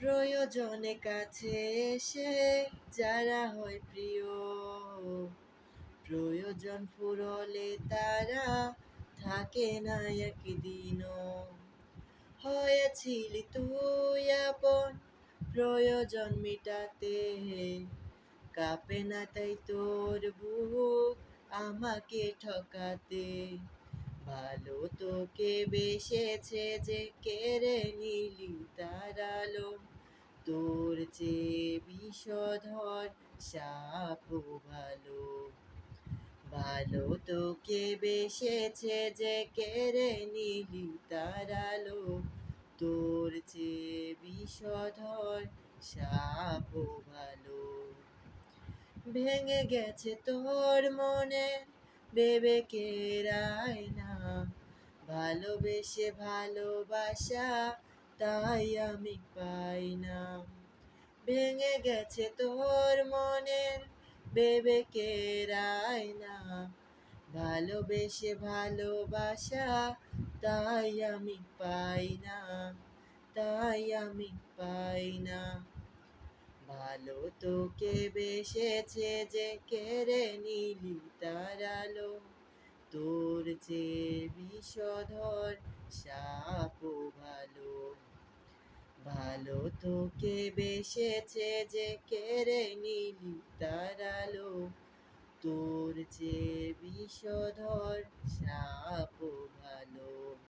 প্রয়োজনে কাছে এসে যারা হয় প্রিয়। প্রয়োজন ফুরলে তারা থাকে না একদিনও। হয়েছিলি তুই আপন, প্রয়োজন মিটাতে। কাঁপে না তাই তোর বুক আমাকে ঠকাতে। ভালো তোকে বেসেছে যে কেড়ে নিলি তার আলো। তোর চেয়ে বিষধর সাপও ভালো। ভালো তোকে বেসেছে যে কেড়ে নিলি তার আলো। তোর চেয়ে বিষধর সাপও ভালো। ভেঙে গেছে তোর মনে বিবেকের না ভালোবেসে ভালোবাসা, তাই আমি পাই না। ভেঙে গেছে তোর মনের বিবেকের না ভালোবেসে ভালোবাসা, তাই আমি পাই না। তাই আমি পাই না। ভালো তোকে বেসেছে যে কেড়ে নিলি তার আলো। তোর যে বিষধর সাপও ভালো। ভালো তোকে বেসেছে যে কেড়ে নিলি তার আলো। তোর যে বিষধর ভালো